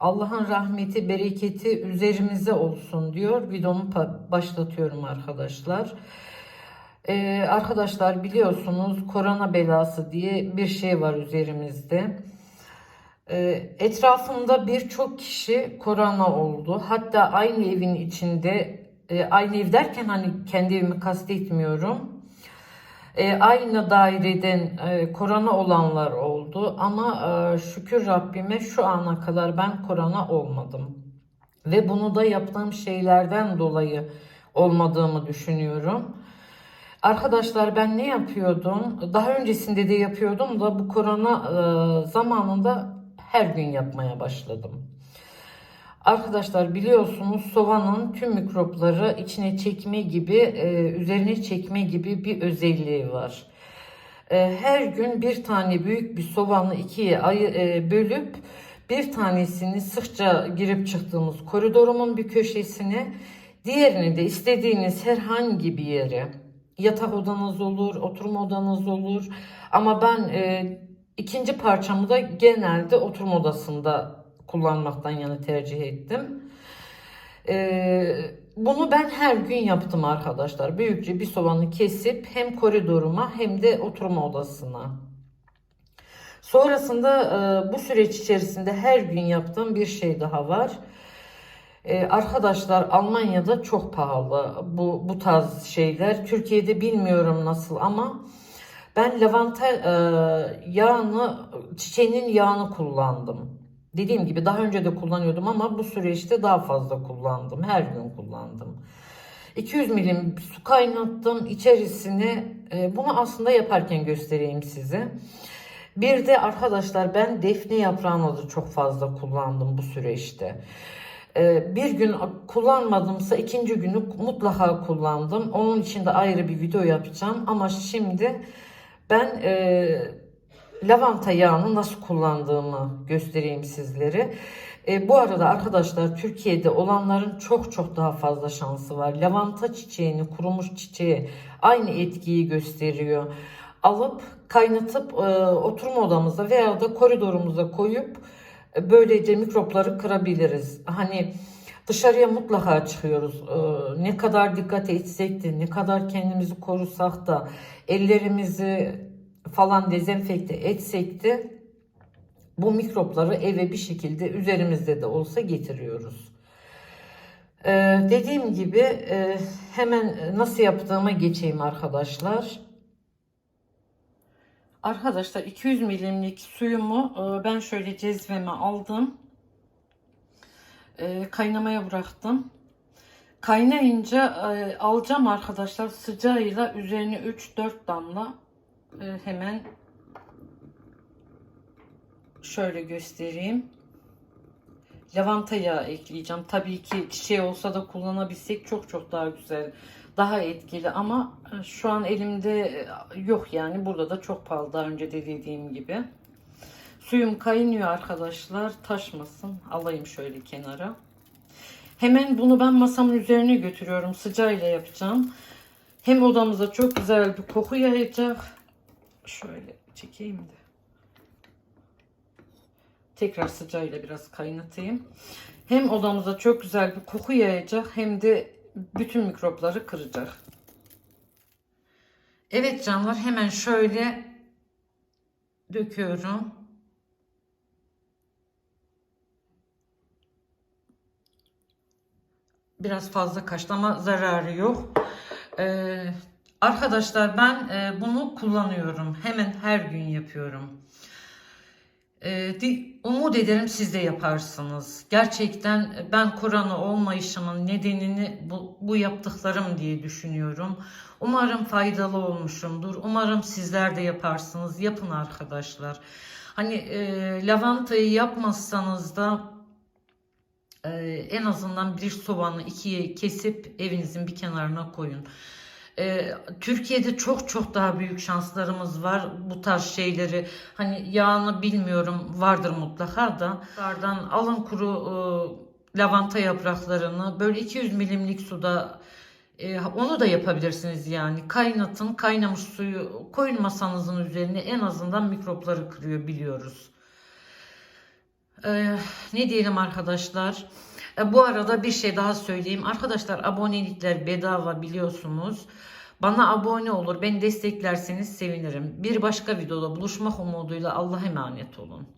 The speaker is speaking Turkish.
Allah'ın rahmeti, bereketi üzerimize olsun diyor. Videomu başlatıyorum arkadaşlar. Ee, arkadaşlar biliyorsunuz korona belası diye bir şey var üzerimizde. Ee, etrafımda birçok kişi korona oldu. Hatta aynı evin içinde, e, aynı ev derken hani kendi evimi kastetmiyorum. E, aynı daireden e, korona olanlar oldu ama e, şükür Rabbime şu ana kadar ben korona olmadım. Ve bunu da yaptığım şeylerden dolayı olmadığımı düşünüyorum. Arkadaşlar ben ne yapıyordum? Daha öncesinde de yapıyordum da bu korona e, zamanında her gün yapmaya başladım. Arkadaşlar biliyorsunuz soğanın tüm mikropları içine çekme gibi, e, üzerine çekme gibi bir özelliği var. E, her gün bir tane büyük bir soğanı ikiye ayı, e, bölüp bir tanesini sıkça girip çıktığımız koridorumun bir köşesine, diğerini de istediğiniz herhangi bir yere, yatak odanız olur, oturma odanız olur. Ama ben e, ikinci parçamı da genelde oturma odasında kullanmaktan yana tercih ettim. Ee, bunu ben her gün yaptım arkadaşlar. Büyükçe bir soğanı kesip hem koridoruma hem de oturma odasına. Sonrasında e, bu süreç içerisinde her gün yaptığım bir şey daha var. Ee, arkadaşlar Almanya'da çok pahalı bu bu tarz şeyler. Türkiye'de bilmiyorum nasıl ama ben lavanta e, yağını, çiçeğinin yağını kullandım. Dediğim gibi daha önce de kullanıyordum ama bu süreçte daha fazla kullandım. Her gün kullandım. 200 milim su kaynattım içerisine. e, bunu aslında yaparken göstereyim size. Bir de arkadaşlar ben defne yaprağını da çok fazla kullandım bu süreçte. E, bir gün kullanmadımsa ikinci günü mutlaka kullandım. Onun için de ayrı bir video yapacağım. Ama şimdi ben e, lavanta yağını nasıl kullandığımı göstereyim sizlere. E, bu arada arkadaşlar Türkiye'de olanların çok çok daha fazla şansı var. Lavanta çiçeğini, kurumuş çiçeği aynı etkiyi gösteriyor. Alıp kaynatıp e, oturma odamıza veya da koridorumuza koyup e, böylece mikropları kırabiliriz. Hani dışarıya mutlaka çıkıyoruz. E, ne kadar dikkat etsek de ne kadar kendimizi korusak da ellerimizi falan dezenfekte etsek de bu mikropları eve bir şekilde üzerimizde de olsa getiriyoruz. Ee, dediğim gibi e, hemen nasıl yaptığıma geçeyim arkadaşlar. Arkadaşlar 200 milimlik suyumu e, ben şöyle cezveme aldım. E, kaynamaya bıraktım. Kaynayınca e, alacağım arkadaşlar sıcağıyla üzerine 3-4 damla hemen şöyle göstereyim. Lavanta yağı ekleyeceğim. Tabii ki çiçeği olsa da kullanabilsek çok çok daha güzel, daha etkili ama e, şu an elimde e, yok yani. Burada da çok pahalı daha önce de dediğim gibi. Suyum kaynıyor arkadaşlar. Taşmasın. Alayım şöyle kenara. Hemen bunu ben masamın üzerine götürüyorum. Sıcağıyla yapacağım. Hem odamıza çok güzel bir koku yayacak. Şöyle çekeyim de. Tekrar sıcağıyla biraz kaynatayım. Hem odamıza çok güzel bir koku yayacak hem de bütün mikropları kıracak. Evet canlar hemen şöyle döküyorum. Biraz fazla kaçtı ama zararı yok. Ee, arkadaşlar ben e, bunu kullanıyorum. Hemen her gün yapıyorum. Ee, di- umut ederim siz de yaparsınız. Gerçekten ben korona olmayışımın nedenini bu, bu yaptıklarım diye düşünüyorum. Umarım faydalı olmuşumdur. Umarım sizler de yaparsınız. Yapın arkadaşlar. Hani e, lavantayı yapmazsanız da ee, en azından bir soğanı ikiye kesip evinizin bir kenarına koyun. Ee, Türkiye'de çok çok daha büyük şanslarımız var bu tarz şeyleri. Hani yağını bilmiyorum vardır mutlaka da. Bunlardan alın kuru e, lavanta yapraklarını böyle 200 milimlik suda e, onu da yapabilirsiniz yani. Kaynatın kaynamış suyu koyun masanızın üzerine en azından mikropları kırıyor biliyoruz. Ee, ne diyelim arkadaşlar? E, bu arada bir şey daha söyleyeyim. Arkadaşlar abonelikler bedava biliyorsunuz. Bana abone olur, beni desteklerseniz sevinirim. Bir başka videoda buluşmak umuduyla Allah'a emanet olun.